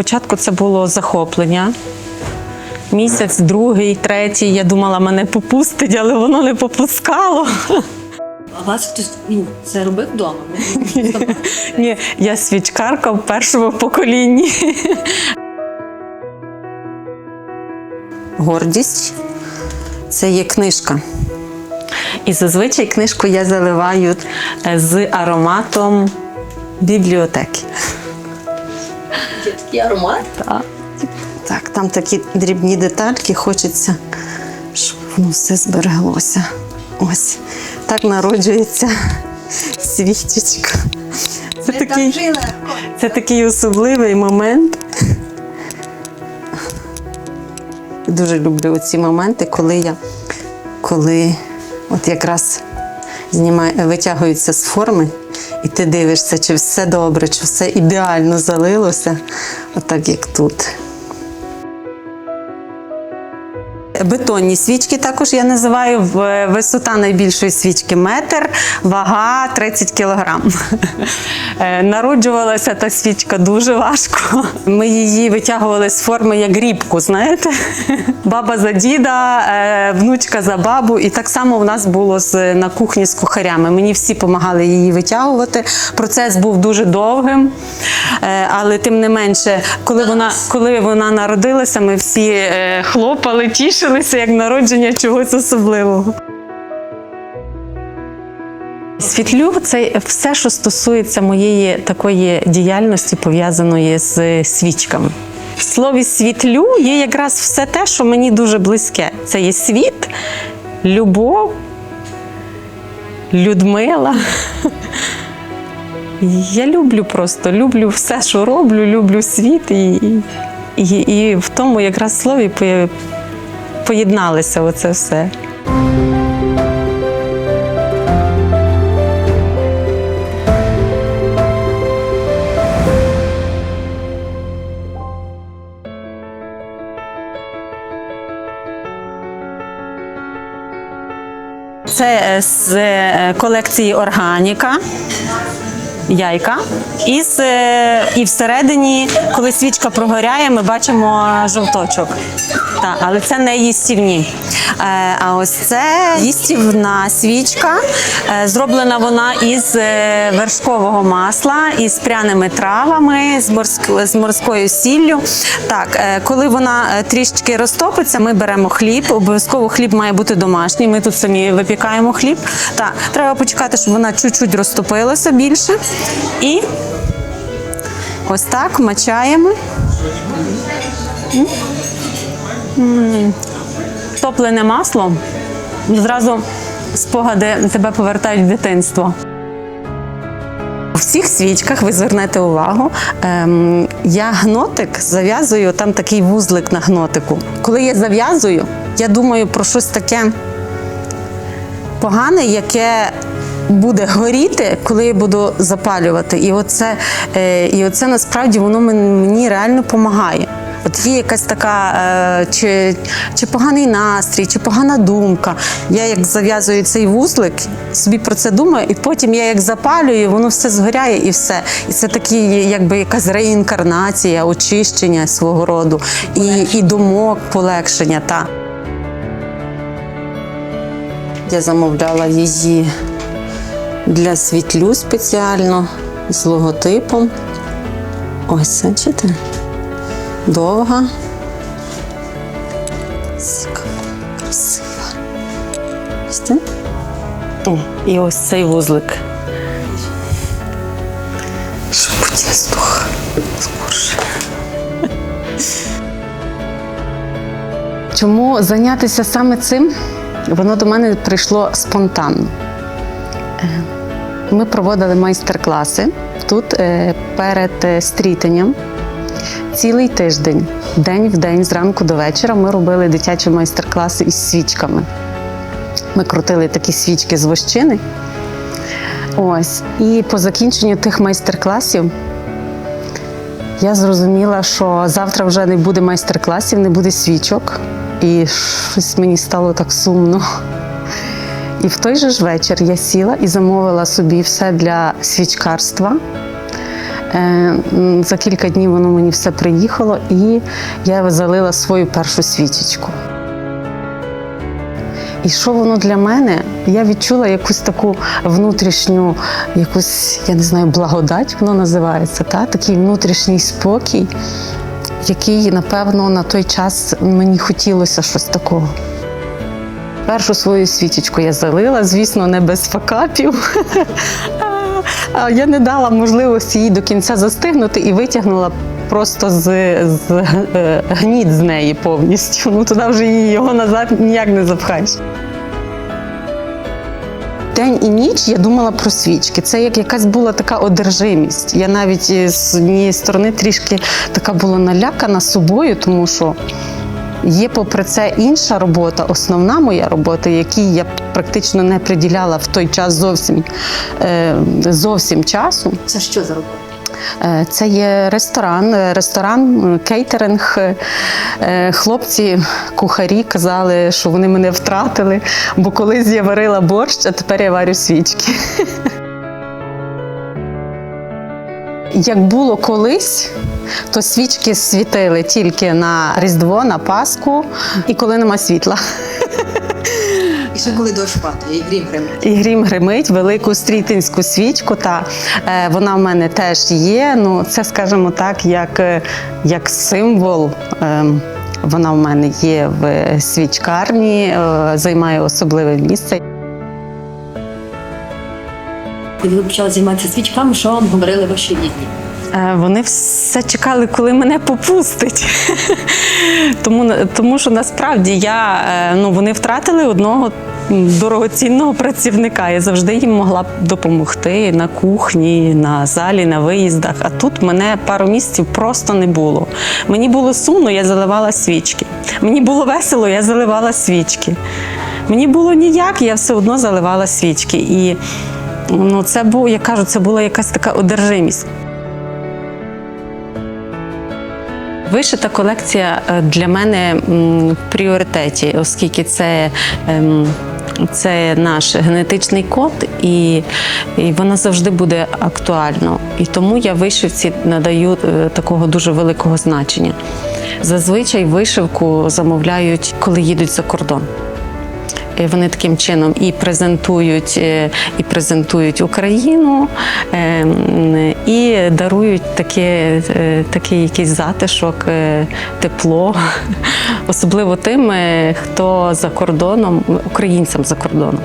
спочатку це було захоплення. Місяць, другий, третій. Я думала, мене попустить, але воно не попускало. А вас хтось він це робив вдома? Ні, я свічкарка в першому поколінні. Гордість це є книжка. І зазвичай книжку я заливаю е, з ароматом бібліотеки. Такий аромат. Так. Так, там такі дрібні детальки, хочеться, щоб воно все збереглося. Ось так народжується свічечка. Це такий, це такий особливий момент. Дуже люблю ці моменти, коли я коли от якраз знімає, витягуються з форми, і ти дивишся, чи все добре, чи все ідеально залилося, отак як тут. Бетонні свічки також я називаю висота найбільшої свічки метр, вага 30 кілограм. Е, Народжувалася та свічка дуже важко. Ми її витягували з форми як рібку, знаєте? Баба за діда, е, внучка за бабу. І так само в нас було на кухні з кухарями. Мені всі допомагали її витягувати. Процес був дуже довгим, Е, але тим не менше, коли вона, коли вона народилася, ми всі хлопали, тішилися як народження чогось особливого. Світлю це все, що стосується моєї такої діяльності, пов'язаної з свічками. В слові світлю є якраз все те, що мені дуже близьке. Це є світ, любов, Людмила. Я люблю просто, люблю все, що роблю, люблю світ, і, і, і в тому якраз слові поєдналося оце все. Це е, з е, колекції Органіка. Яйка. І, е, і всередині, коли свічка прогоряє, ми бачимо жовточок. Так, але це не їстівні. Е, А ось це їстівна свічка. Е, Зроблена вона із вершкового масла, із пряними травами, з, морськ- з морською сіллю. Так, коли вона трішки розтопиться, ми беремо хліб. Обов'язково хліб має бути домашній. Ми тут самі випікаємо хліб. Так, треба почекати, щоб вона чуть-чуть розтопилася більше. І ось так мачаємо. Топлене масло. Зразу спогади тебе повертають в дитинство. У всіх свічках ви звернете увагу. Ем, я гнотик зав'язую, там такий вузлик на гнотику. Коли я зав'язую, я думаю про щось таке погане, яке буде горіти, коли я буду запалювати. І оце, е, і оце насправді воно мені реально допомагає. От є якась така, е, чи, чи поганий настрій, чи погана думка. Я як зав'язую цей вузлик, собі про це думаю, і потім я як запалюю, воно все згоряє і все. І це такий, якби якась реінкарнація, очищення свого роду, і, і думок, полегшення. Та. Я замовляла її для світлю спеціально з логотипом. Ось, бачите? Довга. Красива. Бачите? О, і ось цей вузлик. Здох скорше. Чому зайнятися саме цим? Воно до мене прийшло спонтанно. Ми проводили майстер-класи тут е, перед е, стрітенням. Цілий тиждень, день в день, зранку до вечора, ми робили дитячі майстер-класи із свічками. Ми крутили такі свічки з вощини. Ось. І по закінченню тих майстер-класів я зрозуміла, що завтра вже не буде майстер-класів, не буде свічок. І щось мені стало так сумно. І в той же ж вечір я сіла і замовила собі все для свічкарства. Е, За кілька днів воно мені все приїхало, і я залила свою першу свічечку. І що воно для мене? Я відчула якусь таку внутрішню, якусь, я не знаю, благодать воно називається, та? такий внутрішній спокій, який, напевно, на той час мені хотілося щось такого. Першу свою свічечку я залила, звісно, не без факапів. Я не дала можливості їй до кінця застигнути і витягнула просто з, з е, гніт з неї повністю. Ну туди вже її його назад ніяк не запхаєш. День і ніч я думала про свічки. Це як якась була така одержимість. Я навіть е, з однієї сторони трішки така була налякана собою, тому що є, попри це, інша робота, основна моя робота, якій я практично не приділяла в той час зовсім, е, зовсім часу. Це що за робота? Е, Це є ресторан, е, ресторан, кейтеринг. Хлопці, кухарі казали, що вони мене втратили, бо колись я варила борщ, а тепер я варю свічки. Як було колись, то свічки світили тільки на Різдво, на Пасху і коли нема світла. І ще коли дощ падає, і грім гримить. І грім гримить, велику стрітинську свічку. Та е, вона в мене теж є. Ну, це, скажімо так, як, е, як символ. Е, вона в мене є в свічкарні, е, займає особливе місце. Коли ви почали займатися свічками, що вам говорили ваші рідні? Е, Вони все чекали, коли мене попустить. тому, тому що насправді я, е, ну, вони втратили одного дорогоцінного працівника. Я завжди їм могла допомогти на кухні, на залі, на виїздах. А тут мене пару місяців просто не було. Мені було сумно, я заливала свічки. Мені було весело, я заливала свічки. Мені було ніяк, я все одно заливала свічки. І ну, це був, я кажу, це була якась така одержимість. Вишита колекція е, для мене в пріоритеті, оскільки це, ем, це наш генетичний код, і, і вона завжди буде актуальна. І тому я вишивці надаю е, такого дуже великого значення. Зазвичай вишивку замовляють, коли їдуть за кордон. І Вони таким чином і презентують, е, і презентують Україну, е, і дарують таке, е, такий якийсь затишок, е, тепло, особливо тим, е, хто за кордоном, українцям за кордоном.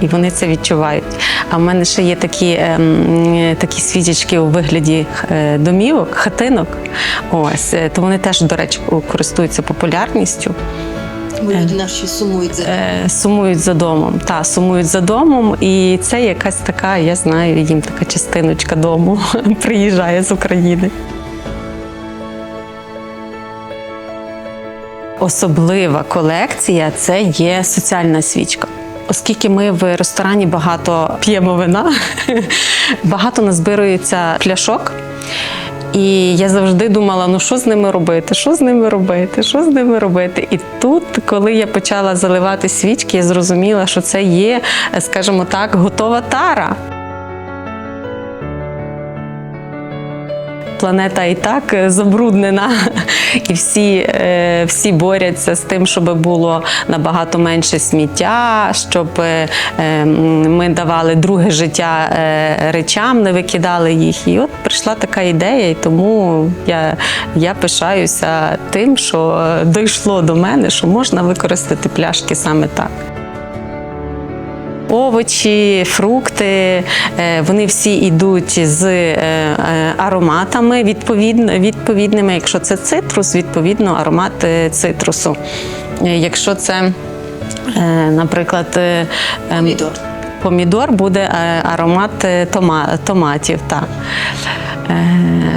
І вони це відчувають. А в мене ще є такі, ем, такі свічечки у вигляді е, домівок, хатинок. Ось, е, то вони теж, до речі, користуються популярністю. Тому люди наші сумують за Е, сумують за домом. Та сумують за домом, і це якась така, я знаю, їм така частиночка дому приїжджає з України. Особлива колекція це є соціальна свічка. Оскільки ми в ресторані багато п'ємо вина, багато назбирується пляшок. І я завжди думала, ну що з ними робити, що з ними робити, що з ними робити. І тут, коли я почала заливати свічки, я зрозуміла, що це є, скажімо так, готова тара. Планета і так е, забруднена, і всі, е, всі борються з тим, щоб було набагато менше сміття, щоб е, ми давали друге життя речам, не викидали їх. І от прийшла така ідея, і тому я, я пишаюся тим, що дійшло до мене, що можна використати пляшки саме так. Овочі, фрукти, е, вони всі йдуть з е, е, ароматами відповідними. Якщо це цитрус, відповідно аромат цитрусу. Якщо це, наприклад, ем, помідор. помідор, буде аромат тома- томатів. Так.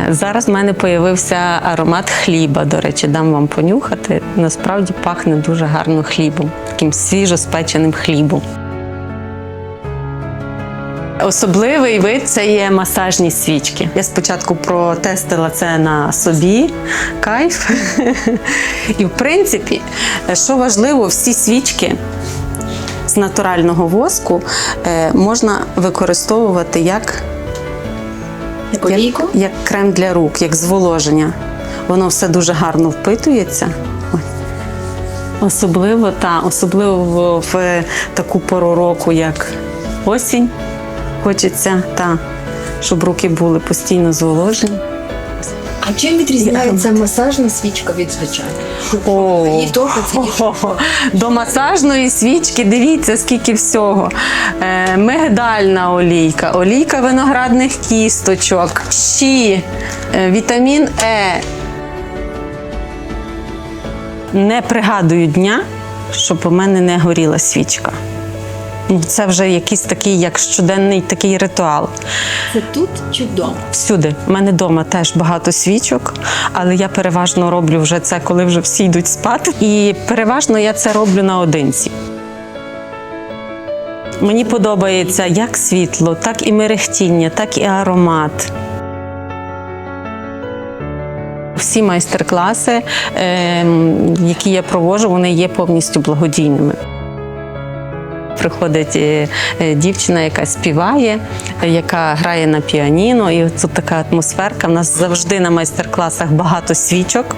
Зараз в мене з'явився аромат хліба. До речі, дам вам понюхати. Насправді пахне дуже гарно хлібом, таким свіжоспеченим хлібом. Особливий вид це є масажні свічки. Я спочатку протестила це на собі, кайф. І в принципі, що важливо, всі свічки з натурального воску е, можна використовувати як як, як крем для рук, як зволоження. Воно все дуже гарно впитується. Ой. Особливо, та, особливо в, в таку пору року, як осінь. Хочеться, та, щоб руки були постійно зволожені. А чим відрізняється масажна свічка від звичайної? О, Її трохи це Ого. До масажної свічки дивіться, скільки всього. Е, мигдальна олійка, олійка виноградних кісточок, щі, е, вітамін Е. Не пригадую дня, щоб у мене не горіла свічка. Це вже якийсь такий, як щоденний такий ритуал. Це тут чи вдома? Всюди. У мене вдома теж багато свічок, але я переважно роблю вже це, коли вже всі йдуть спати. І переважно я це роблю наодинці. Мені подобається як світло, так і мерехтіння, так і аромат. Всі майстер-класи, ем, які я проводжу, вони є повністю благодійними. Приходить е, е, дівчина, яка співає, яка грає на піаніно, і тут така атмосферка. У нас завжди на майстер-класах багато свічок.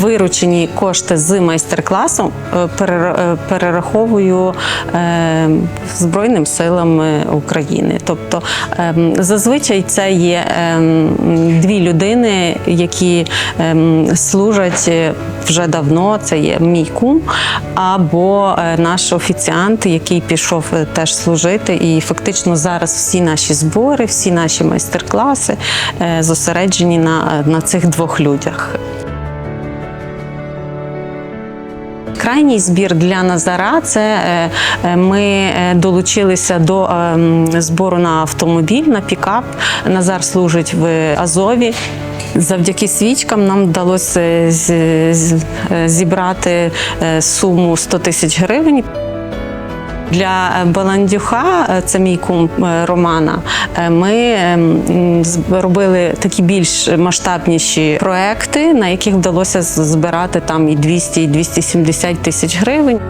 Виручені кошти з майстер-класу е, е, перераховую е, Збройним силам України. Тобто ем, зазвичай це є ем, дві людини, які ем, служать вже давно. Це є мій кум або наш офіціант, який пішов теж служити. І фактично зараз всі наші збори, всі наші майстер-класи зосереджені на, на цих двох людях. Крайній збір для Назара це е, е, ми е, долучилися до е, збору на автомобіль, на пікап. Назар служить в Азові. Завдяки свічкам нам вдалося зібрати суму 100 тисяч гривень. Для е, Баландюха, е, це мій кум е, Романа. Ми ем, робили такі більш масштабніші проекти, на яких вдалося збирати там і 200, і 270 тисяч гривень.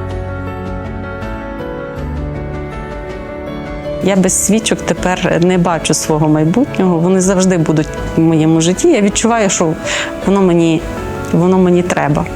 Я без свічок тепер не бачу свого майбутнього. Вони завжди будуть в моєму житті. Я відчуваю, що воно мені, воно мені треба.